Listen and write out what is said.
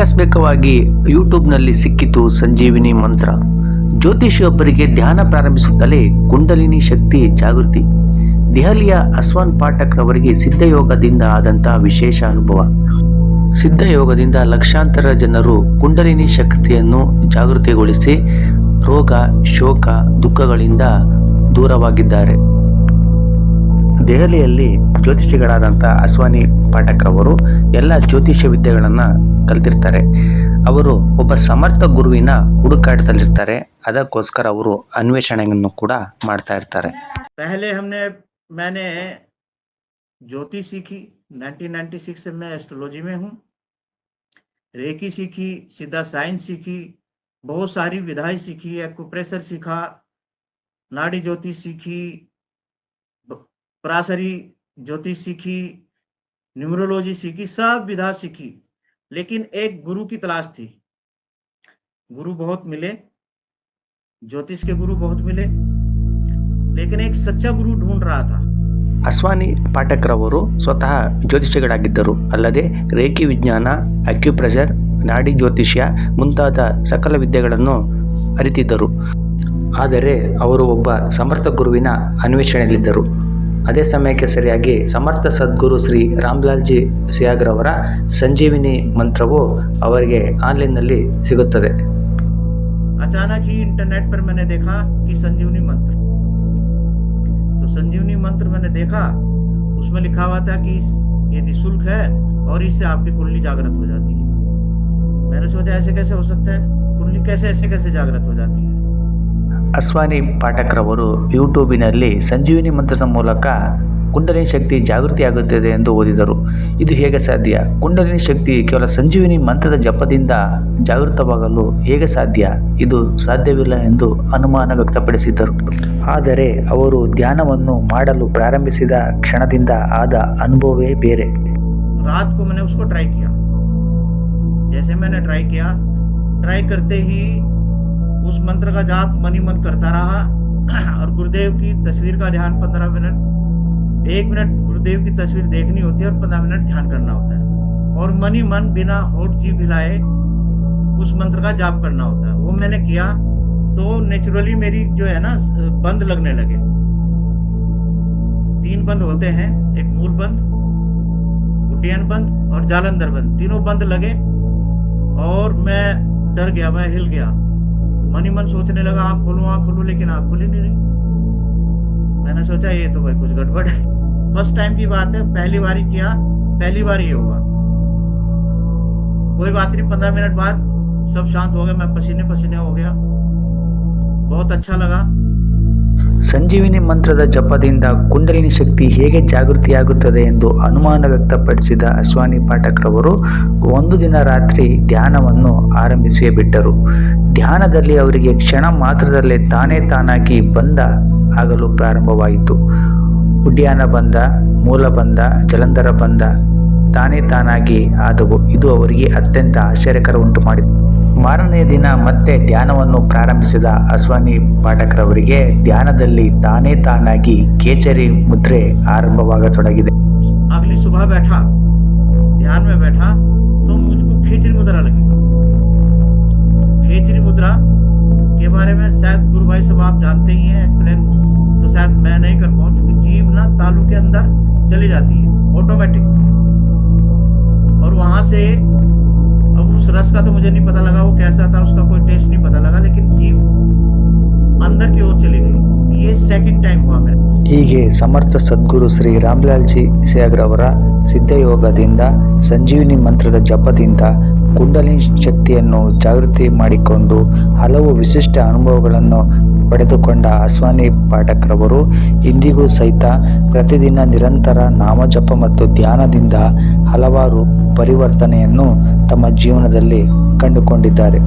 ಆಕಸ್ಮಿಕವಾಗಿ ಯೂಟ್ಯೂಬ್ನಲ್ಲಿ ಸಿಕ್ಕಿತು ಸಂಜೀವಿನಿ ಮಂತ್ರ. ಜ್ಯೋತಿಷಿಯೊಬ್ಬರಿಗೆ ಧ್ಯಾನ ಪ್ರಾರಂಭಿಸುತ್ತಲೇ ಕುಂಡಲಿನಿ ಶಕ್ತಿ ಜಾಗೃತಿ. ದೆಹಲಿಯ ಅಸ್ವಾನ್ ಪಾಠಕ್ ರವರಿಗೆ ಸಿದ್ಧಯೋಗದಿಂದ ಆದಂತಹ ವಿಶೇಷ ಅನುಭವ. ಸಿದ್ಧಯೋಗದಿಂದ ಲಕ್ಷಾಂತರ ಜನರು ಕುಂಡಲಿನಿ ಶಕ್ತಿಯನ್ನು ಜಾಗೃತಿಗೊಳಿಸಿ ರೋಗ, ಶೋಕ, ದುಃಖಗಳಿಂದ ದೂರವಾಗಿದ್ದಾರೆ. ದೆಹಲಿಯಲ್ಲಿ ಜ್ಯೋತಿಷಿಗಳಾದಂಥ ಅಸ್ವಾನಿ ಪಾಠಕ್ರವರು ಎಲ್ಲ ಜ್ಯೋತಿಷ್ಯ ವಿದ್ಯೆಗಳನ್ನು ಕಲ್ತಿರ್ತಾರೆ ಅವರು ಒಬ್ಬ ಸಮರ್ಥ ಗುರುವಿನ ಹುಡುಕಾಟದಲ್ಲಿರ್ತಾರೆ ಅದಕ್ಕೋಸ್ಕರ ಅವರು ಅನ್ವೇಷಣೆಯನ್ನು ಕೂಡ ಮಾಡ್ತಾ ಇರ್ತಾರೆ पहले हमने मैंने ज्योति सीखी 1996 से मैं एस्ट्रोलॉजी में हूँ रेकी सीखी सीधा साइंस सीखी बहुत सारी विधाएं सीखी एक्यूप्रेशर सीखा नाड़ी ज्योतिष सीखी ब- पराशरी ज्योतिष सीखी न्यूमरोलॉजी सीखी सब विधा सीखी लेकिन एक गुरु की तलाश थी गुरु बहुत मिले ज्योतिष के गुरु बहुत मिले लेकिन एक सच्चा गुरु ढूंढ रहा था ಅಸ್ವಾನಿ ಪಾಠಕ್ರವರು ಸ್ವತಃ ಜ್ಯೋತಿಷಿಗಳಾಗಿದ್ದರು ಅಲ್ಲದೆ ರೇಖಿ ವಿಜ್ಞಾನ ಅಕ್ಯುಪ್ರೆಷರ್ ನಾಡಿ ಜ್ಯೋತಿಷ್ಯ ಮುಂತಾದ ಸಕಲ ವಿದ್ಯೆಗಳನ್ನು ಅರಿತಿದ್ದರು ಆದರೆ ಅವರು ಒಬ್ಬ ಸಮರ್ಥ ಗುರುವಿನ ಅನ್ವೇಷಣೆಯಲ್ಲಿದ್ದರು ಅದೇ ಸಮಯಕ್ಕೆ ಸರಿಯಾಗಿ ಸಮರ್ಥ ಸದ್ಗುರು ಶ್ರೀ ರಾಮ್ಲಾಲ್ಜಿ ಸಿಯಾಗ್ರವರ ಸಂಜೀವಿನಿ ಮಂತ್ರವು ಅವರಿಗೆ ಆನ್ಲೈನ್ನಲ್ಲಿ ಸಿಗುತ್ತದೆ अचानक ही इंटरनेट पर मैंने देखा कि संजीवनी मंत्र तो संजीवनी मंत्र मैंने देखा उसमें लिखा हुआ था कि इस- ये निशुल्क है और इससे आपकी कुंडली जागृत हो जाती है मैंने सोचा ऐसे कैसे हो सकता है कुंडली कैसे ऐसे कैसे जागृत हो जाती है ಅಸ್ವಾನಿ ಪಾಠಕ್ರವರು ಯೂಟ್ಯೂಬಿನಲ್ಲಿ ಸಂಜೀವಿನಿ ಮಂತ್ರದ ಮೂಲಕ ಕುಂಡಲಿನಿ ಶಕ್ತಿ ಜಾಗೃತಿಯಾಗುತ್ತದೆ ಎಂದು ಓದಿದರು ಇದು ಹೇಗೆ ಸಾಧ್ಯ ಕುಂಡಲಿನಿ ಶಕ್ತಿ ಕೇವಲ ಸಂಜೀವಿನಿ ಮಂತ್ರದ ಜಪದಿಂದ ಜಾಗೃತವಾಗಲು ಹೇಗೆ ಸಾಧ್ಯ ಇದು ಸಾಧ್ಯವಿಲ್ಲ ಎಂದು ಅನುಮಾನ ವ್ಯಕ್ತಪಡಿಸಿದ್ದರು ಆದರೆ ಅವರು ಧ್ಯಾನವನ್ನು ಮಾಡಲು ಪ್ರಾರಂಭಿಸಿದ ಕ್ಷಣದಿಂದ ಆದ ಅನುಭವವೇ ಬೇರೆ रात को मैंने उसको ट्राई किया जैसे मैंने ट्राई किया ट्राई करते ही उस मंत्र का जाप मनी मन करता रहा और गुरुदेव की तस्वीर का ध्यान पंद्रह मिनट, एक मिनट गुरुदेव की तस्वीर देखनी होती है और पंद्रह मिनट ध्यान करना होता है। और मनी मन बिना होठ जीभ हिलाए उस मंत्र का जाप करना होता है। वो मैंने किया तो नेचुरली मेरी जो है ना, बंद लगने लगे। तीन बंद होते हैं, एक मूल बंद, उड्डयन बंद और जालंधर बंद। तीनों बंद लगे और मैं डर गया, मैं हिल गया। मनी मन सोचने लगा आँख खोलो आँख खोलो, लेकिन आँख खुली नहीं रही। मैंने सोचा, ये तो भाई कुछ गड़बड़ है। फ़र्स्ट टाइम की बात है, पहली बारी किया, पहली बार ये हुआ। कोई बात नहीं, पंद्रह मिनट बाद सब शांत हो गया मैं पसीने पसीने हो गया। बहुत अच्छा लगा। ಸಂಜೀವಿನಿ ಮಂತ್ರದ ಜಪದಿಂದ ಕುಂಡಲಿನಿ ಶಕ್ತಿ ಹೇಗೆ ಜಾಗೃತಿಯಾಗುತ್ತದೆ ಎಂದು ಅನುಮಾನ ವ್ಯಕ್ತಪಡಿಸಿದ ಅಶ್ವಾನಿ ಪಾಠಕ್ರವರು ಒಂದು ದಿನ ರಾತ್ರಿ ಧ್ಯಾನವನ್ನು ಆರಂಭಿಸಿಯೇ ಬಿಟ್ಟರು. ಧ್ಯಾನದಲ್ಲಿ ಅವರಿಗೆ ಕ್ಷಣ ಮಾತ್ರದಲ್ಲೇ ತಾನೇ ತಾನಾಗಿ ಬಂದ ಆಗಲು ಪ್ರಾರಂಭವಾಯಿತು. ಉಡ್ಯಾನ ಬಂದ, ಮೂಲ ಬಂದ, ಜಲಂಧರ ಬಂದ, ತಾನೇ ತಾನಾಗಿ ಆದವು. ಇದು ಅವರಿಗೆ ಅತ್ಯಂತ ಆಶ್ಚರ್ಯಕರ ಉಂಟು ಮಾಡಿತು ಮಾರನೆಯ ದಿನ ಮತ್ತೆ ಧ್ಯಾನವನ್ನು ಪ್ರಾರಂಭಿಸಿದ ಅಶ್ವಾನಿ ಪಾಠಕರವರಿಗೆ ಧ್ಯಾನದಲ್ಲಿ ತಾನೇ ತಾನಾಗಿ ಕೇಚರಿ ಮುದ್ರೆ ಆರಂಭವಾಗತೊಡಗಿದೆ अगली सुबह बैठा ध्यान में बैठा तो मुझको खेचरी मुद्रा लगी खेचरी मुद्रा के बारे में शायद गुरु भाई सब आप जानते ही हैं एक्सप्लेन तो शायद मैं नहीं कर पाऊँ क्योंकि जीभ ना तालू के अंदर चली जाती है ऑटोमेटिक और वहां से अब उस रस का तो मुझे नहीं पता लगा वो कैसा था उसका कोई टेस्ट नहीं पता लगा लेकिन जीभ अंदर की ओर चली गई ये सेकंड टाइम हुआ मेरा ಹೀಗೆ ಸಮರ್ಥ ಸದ್ಗುರು ಶ್ರೀ ರಾಮ್ಲಾಲ್ಜಿ ಸೇಗ್ರವರ ಸಿದ್ಧಯೋಗದಿಂದ ಸಂಜೀವಿನಿ ಮಂತ್ರದ ಜಪದಿಂದ ಕುಂಡಲಿನಿ ಶಕ್ತಿಯನ್ನು ಜಾಗೃತಿ ಮಾಡಿಕೊಂಡು ಹಲವು ವಿಶಿಷ್ಟ ಅನುಭವಗಳನ್ನು ಪಡೆದುಕೊಂಡ ಅಸ್ವಾನಿ ಪಾಠಕ್ರವರು ಇಂದಿಗೂ ಸಹಿತ ಪ್ರತಿದಿನ ನಿರಂತರ ನಾಮಜಪ ಮತ್ತು ಧ್ಯಾನದಿಂದ ಹಲವಾರು ಪರಿವರ್ತನೆಯನ್ನು ತಮ್ಮ ಜೀವನದಲ್ಲಿ ಕಂಡುಕೊಂಡಿದ್ದಾರೆ.